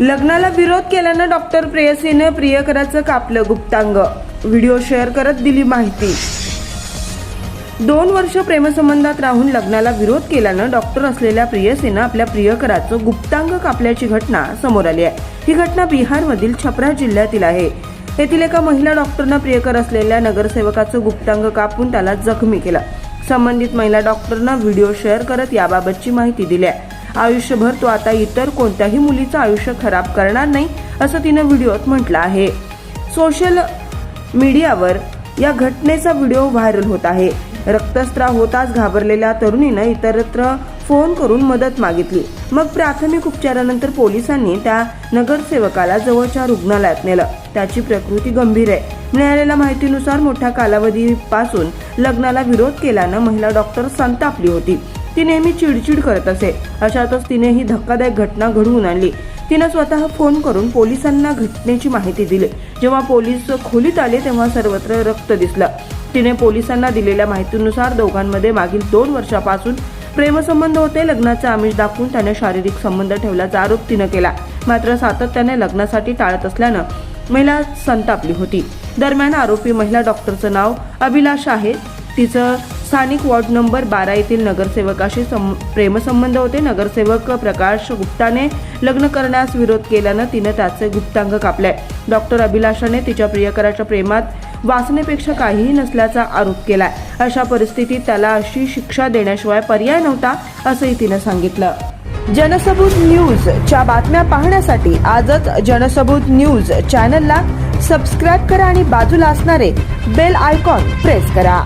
लग्नाला विरोध केल्यानं डॉक्टर प्रेयसीनं प्रियकराचं कापलं गुप्तांग. व्हिडिओ शेअर करत दिली माहिती. दोन वर्ष प्रेमसंबंधात राहून लग्नाला विरोध केल्यानं डॉक्टर असलेल्या प्रियसीनं आपल्या प्रियकराचं गुप्तांग कापल्याची घटना समोर आली आहे. ही घटना बिहारमधील छपरा जिल्ह्यातील आहे. येथील एका महिला डॉक्टरनं प्रियकर असलेल्या नगरसेवकाचं गुप्तांग कापून त्याला जखमी केलं. संबंधित महिला डॉक्टरनं व्हिडिओ शेअर करत याबाबतची माहिती दिली आहे. आयुष्यभर तो आता इतर कोणत्याही मुलीचं आयुष्य खराब करणार नाही असं तिनं व्हिडिओत म्हटलं आहे. सोशल मीडियावर या घटनेचा व्हिडिओ व्हायरल होत आहे. रक्तस्त्राव होताच घाबरलेल्या तरुणीनं इतरत्र फोन करून मदत मागितली. मग प्राथमिक उपचारानंतर पोलिसांनी त्या नगरसेवकाला जवळच्या रुग्णालयात नेलं. त्याची प्रकृती गंभीर आहे. मिळालेल्या माहितीनुसार मोठ्या कालावधीपासून लग्नाला विरोध केल्यानं महिला डॉक्टर संतापली होती. ती नेहमी चिडचिड करत असे. अशातच तिने ही धक्कादायक घटना घडवून आणली. तिनं स्वतः फोन करून पोलिसांना घटनेची माहिती दिली. जेव्हा पोलीस खोलीत आले तेव्हा सर्वत्र रक्त दिसलं. तिने पोलिसांना दिलेल्या माहितीनुसार दोघांमध्ये मागील दोन वर्षापासून प्रेमसंबंध होते. लग्नाचा आमिष दाखवून त्याने शारीरिक संबंध ठेवल्याचा आरोप तिनं केला. मात्र सातत्याने लग्नासाठी टाळत असल्यानं महिला संतापली होती. दरम्यान आरोपी महिला डॉक्टरचं नाव अभिलाष आहे. तिचं स्थानिक वॉर्ड नंबर बारा येथील नगरसेवकाशी सं प्रेमसंबंध होते. नगरसेवक प्रकाश गुप्ताने लग्न करण्यास विरोध केल्यानं तिनं त्याचे गुप्तांग कापलाय डॉक्टर अभिलाषाने तिच्या प्रियकराच्या प्रेमात वाचनेपेक्षा काहीही नसल्याचा आरोप केलाय. अशा परिस्थितीत त्याला अशी शिक्षा देण्याशिवाय पर्याय नव्हता असंही तिनं सांगितलं. जनसबूत न्यूज च्या बातम्या पाहण्यासाठी आजच जनसबूत न्यूज चॅनलला सबस्क्राईब करा आणि बाजूला असणारे बेल आयकॉन प्रेस करा.